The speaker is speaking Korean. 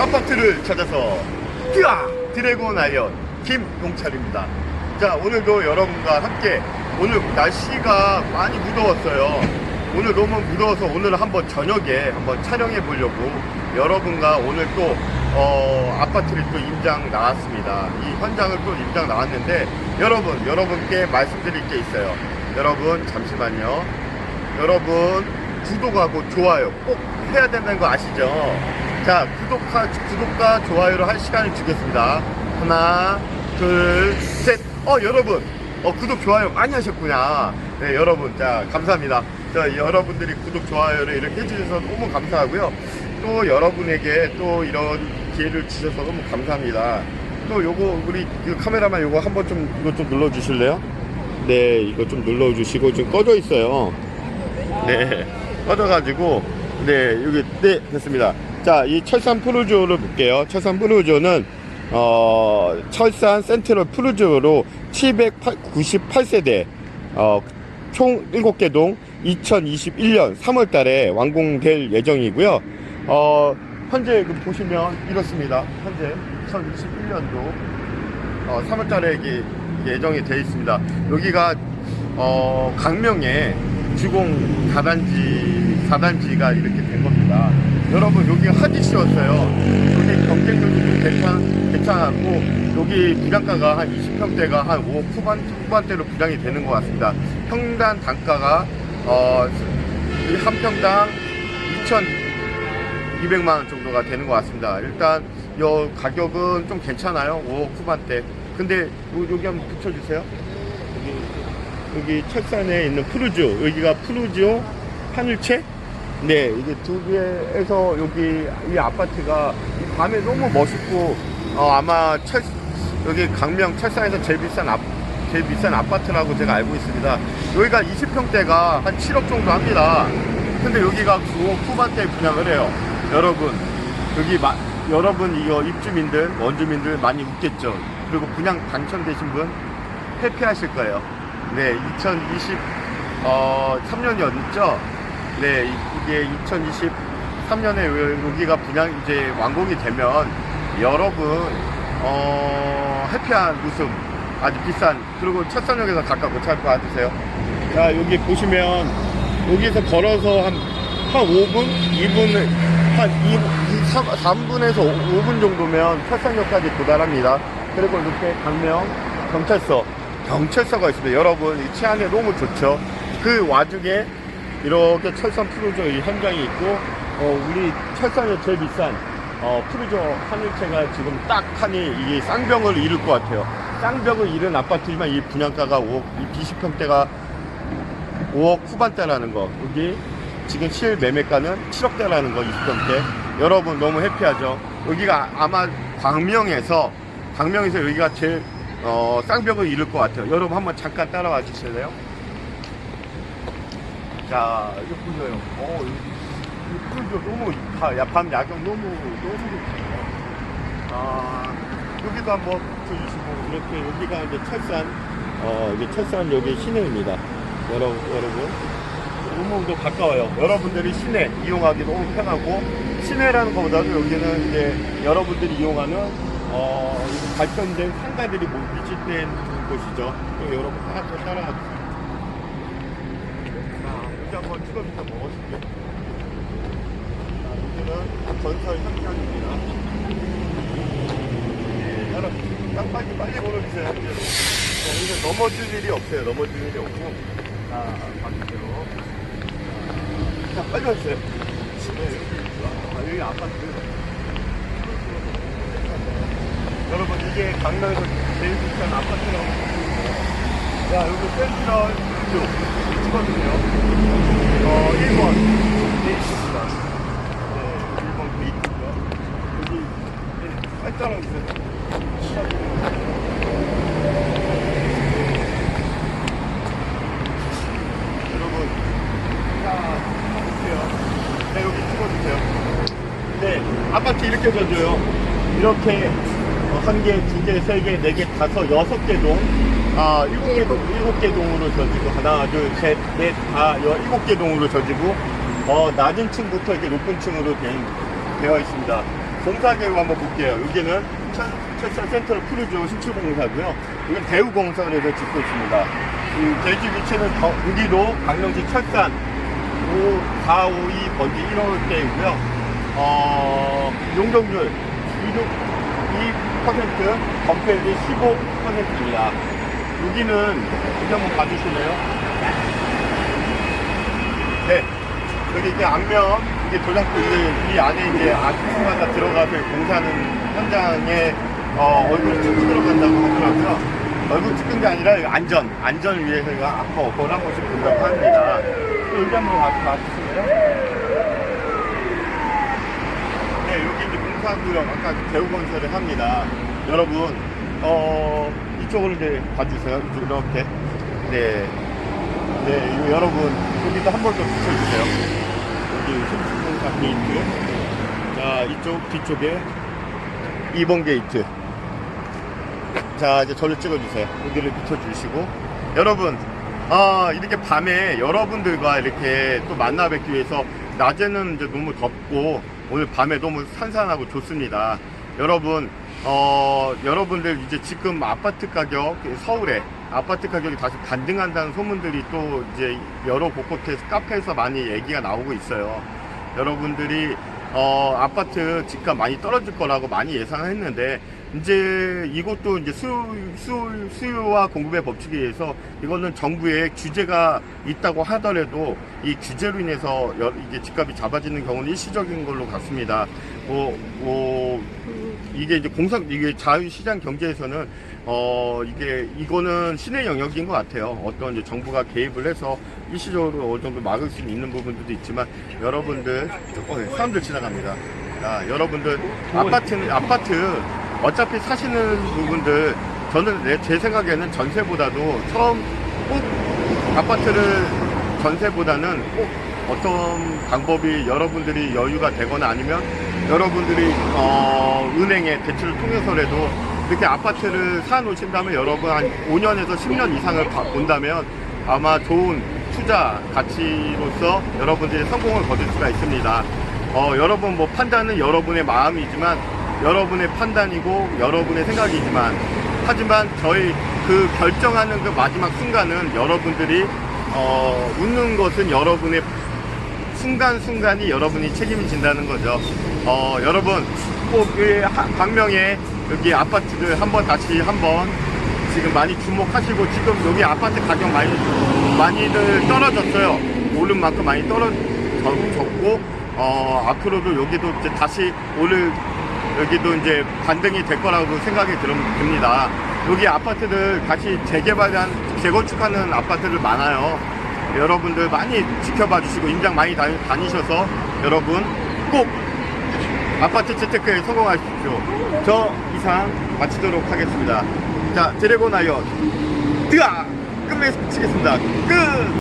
아파트를 찾아서 뛰어 드래곤 아이언 김용철입니다. 자 오늘도 여러분과 함께 오늘 날씨가 많이 무더웠어요. 오늘 너무 무더워서 오늘 한번 저녁에 한번 촬영해 보려고 여러분과 오늘 또 어, 아파트를 또 임장 나왔습니다. 이 현장을 또 임장 나왔는데 여러분 여러분께 말씀드릴 게 있어요. 여러분 잠시만요. 여러분 구독하고 좋아요 꼭 해야 된다는 거 아시죠? 자 구독하, 구독과 좋아요를 할 시간을 주겠습니다. 하나 둘 셋. 어 여러분 어 구독 좋아요 많이 하셨구나. 네 여러분 자 감사합니다. 자 여러분들이 구독 좋아요를 이렇게 해주셔서 너무 감사하고요. 또 여러분에게 또 이런 기회를 주셔서 너무 감사합니다. 또 요거 우리 그 카메라만 요거 한번 좀 이거 좀 눌러 주실래요? 네 이거 좀 눌러 주시고 지금 꺼져 있어요. 네, 꺼져가지고, 네, 여기, 네, 됐습니다. 자, 이 철산 푸르주오를 볼게요. 철산 푸르주오는, 어, 철산 센트럴 푸르주오로 798세대, 어, 총 7개 동 2021년 3월 달에 완공될 예정이고요. 어, 현재 그 보시면 이렇습니다. 현재 2021년도 어, 3월 달에 이게 예정이 되어 있습니다. 여기가 어, 강명에 주공 4단지 4단지가 이렇게 된 겁니다. 여러분 여기가 하디시였어요. 여기 경쟁력이 좀 괜찮, 괜찮았고 여기 분양가가 한 20평대가 한 5억 후반, 후반대로 분양이 되는 것 같습니다. 평단 단가가 어, 이한 평당 2,200만 원 정도가 되는 것 같습니다. 일단 요 가격은 좀 괜찮아요. 5억 후반대. 근데 요- 여기 한번 붙여주세요. 여기, 여기 철산에 있는 푸르지오. 여기가 푸르지오 하늘채? 네, 이게 두 개에서 여기 이 아파트가 이 밤에 너무 멋있고, 어, 아마 철, 여기 강명 철산에서 제일 비싼 아, 제일 비싼 아파트라고 제가 알고 있습니다. 여기가 20평대가 한 7억 정도 합니다. 근데 여기가 9억 후반대에 분양을 해요. 여러분, 여기 마, 여러분 이거 입주민들, 원주민들 많이 웃겠죠. 그리고 분양 당첨되신 분 회피하실 거예요. 네, 2020, 어, 3년이었죠? 네, 이- 이게 2023년에 여기가 분양 이제 완공이 되면 여러분, 어, 해피한 웃음, 아주 비싼, 그리고 첫산역에서 가깝고 잘 봐주세요. 자, 여기 보시면, 여기서 걸어서 한, 한 5분? 2분, 한 2, 3, 3분에서 5 분 정도면 철산역까지 도달합니다. 그리고 이렇게 강명 경찰서, 경찰서가 있습니다. 여러분, 이 치안에 너무 좋죠. 그 와중에 이렇게 철산 프로조 이 현장이 있고, 어, 우리 철산에 제일 비싼, 어, 프로조 하늘채가 지금 딱 하니 이게 쌍벽을 이룰 것 같아요. 쌍벽을 이룬 아파트지만 이 분양가가 5억, 이 비시평대가 5억 후반대라는 거. 여기 지금 실 매매가는 7억대라는 거, 20평대. 여러분 너무 해피하죠? 여기가 아마 광명에서, 광명에서 여기가 제일, 어, 쌍벽을 이룰 것 같아요. 여러분 한번 잠깐 따라와 주실래요? 자, 이거 보세요. 어, 여기, 이 풀도 너무, 다, 야, 밤 야경 너무, 너무 좋네요. 아, 여기도 한번 보여주시고, 이렇게 여기가 이제 철산, 어, 이게 철산 여기 시내입니다. 여러분, 여러분. 또 가까워요. 여러분들이 시내 이용하기 너무 편하고, 시내라는 것보다도 여기는 이제 여러분들이 이용하는, 어, 발전된 상가들이 뭐 밀집된 곳이죠. 또 여러분 따라, 따라와 주세요. 한번. 먹어줄게요. 자, 여기는 건설 현장입니다. 네, 여러분, 깜빡이 빨리 걸어주세요. 자, 여기서 넘어질 일이 없어요. 넘어질 일이 없고. 자, 봐주세요. 자, 빨리 와주세요. 네, 아, 여기 아파트. 여러분, 이게 강남에서 제일 비싼 아파트라고 보시면 야, 여기 센트럴 뷰 찍어주세요. 어, 1번 베이스입니다. 네, 1번 베이스고요. 여기, 네, 빨리 따라오세요. 여러분, 자, 볼게요. 네, 여기 찍어주세요. 네, 아파트 이렇게 져줘요. 이렇게 어, 한 개, 두 개, 세 개, 네 개, 다섯, 여섯 개 동, 아, 일곱 개 동, 일곱 개 동으로 져지고 하나, 둘, 셋, 넷, 다, 여, 일곱 개 동으로 져지고 어, 낮은 층부터 이렇게 높은 층으로 된, 되어 있습니다. 공사 계획 한번 볼게요. 여기는 천- 철산 센트럴 크루즈 신출공사고요. 여기는 대우공사를 해서 짓고 있습니다. 이 대지 위치는 더- 여기도 강릉시 철산 5, 4, 5, 2 번지 1호대이고요. 어, 용적률 2%, 건폐율이 15%입니다. 여기는 여기 한번 봐주실래요? 네. 여기 이제 앞면, 이게 도장도 이제 이 안에 이제 아티스트마다 들어가서 공사하는 현장에 어, 얼굴 찍고 들어간다고 하더라고요. 얼굴 찍은 게 아니라 안전, 안전을 위해서 이거 아까 어떤 한 번씩 본다고 합니다. 여기 한번 봐- 봐주실래요? 네, 여기 이제 공사구역 아까 대우건설을 합니다. 여러분, 어, 이쪽으로 이제 봐주세요. 이쪽 이렇게. 네. 네, 여러분, 여기도 한 번 더 비춰주세요. 여기 신축공사 게이트. 자, 이쪽 뒤쪽에 2번 게이트. 자, 이제 저를 찍어주세요. 여기를 비춰주시고. 여러분, 아, 이렇게 밤에 여러분들과 이렇게 또 만나 뵙기 위해서 낮에는 이제 너무 덥고 오늘 밤에 너무 산산하고 좋습니다. 여러분, 어, 여러분들 이제 지금 아파트 가격, 서울에 아파트 가격이 다시 반등한다는 소문들이 또 이제 여러 곳곳에서 카페에서 많이 얘기가 나오고 있어요. 여러분들이 어, 아파트 집값 많이 떨어질 거라고 많이 예상했는데 이제 이것도 이제 수, 수, 수요와 공급의 법칙에 의해서 이거는 정부의 규제가 있다고 하더라도 이 규제로 인해서 여- 이게 집값이 잡아지는 경우는 일시적인 걸로 같습니다. 뭐, 뭐, 이게 이제 공사, 이게 자유시장 경제에서는 어, 이게, 이거는 신의 영역인 것 같아요. 어떤 이제 정부가 개입을 해서 일시적으로 어느 정도 막을 수 있는 부분들도 있지만 여러분들, 조금 사람들 지나갑니다. 아, 여러분들, 아파트는, 아파트, 어차피 사시는 부분들, 저는 내, 제 생각에는 전세보다도 처음 꼭 아파트를 전세보다는 꼭 어떤 방법이 여러분들이 여유가 되거나 아니면 여러분들이 어, 은행에 대출을 통해서라도 이렇게 아파트를 사 놓으신다면 여러분 한 5년에서 10년 이상을 봐- 본다면 아마 좋은 투자 가치로서 여러분들이 성공을 거둘 수가 있습니다. 어, 여러분 뭐 판단은 여러분의 마음이지만 여러분의 판단이고 여러분의 생각이지만 하지만 저희 그 결정하는 그 마지막 순간은 여러분들이 어, 웃는 것은 여러분의 순간순간이 여러분이 책임이 진다는 거죠. 어, 여러분, 꼭, 이 하- 광명에 여기 아파트들 한번 다시 한번 지금 많이 주목하시고 지금 여기 아파트 가격 많이, 많이들 떨어졌어요. 오른 만큼 많이 떨어졌고, 어, 앞으로도 여기도 이제 다시 오를 여기도 이제 반등이 될 거라고 생각이 들- 듭니다. 여기 아파트들 다시 재개발한, 재건축하는 아파트들 많아요. 여러분들 많이 지켜봐 주시고 임장 많이 다니, 다니셔서 여러분 꼭 아파트 재테크에 성공하십시오. 저 이상 마치도록 하겠습니다. 자, 드래곤 아이언, 뜨아! 끝맺치겠습니다. 끝!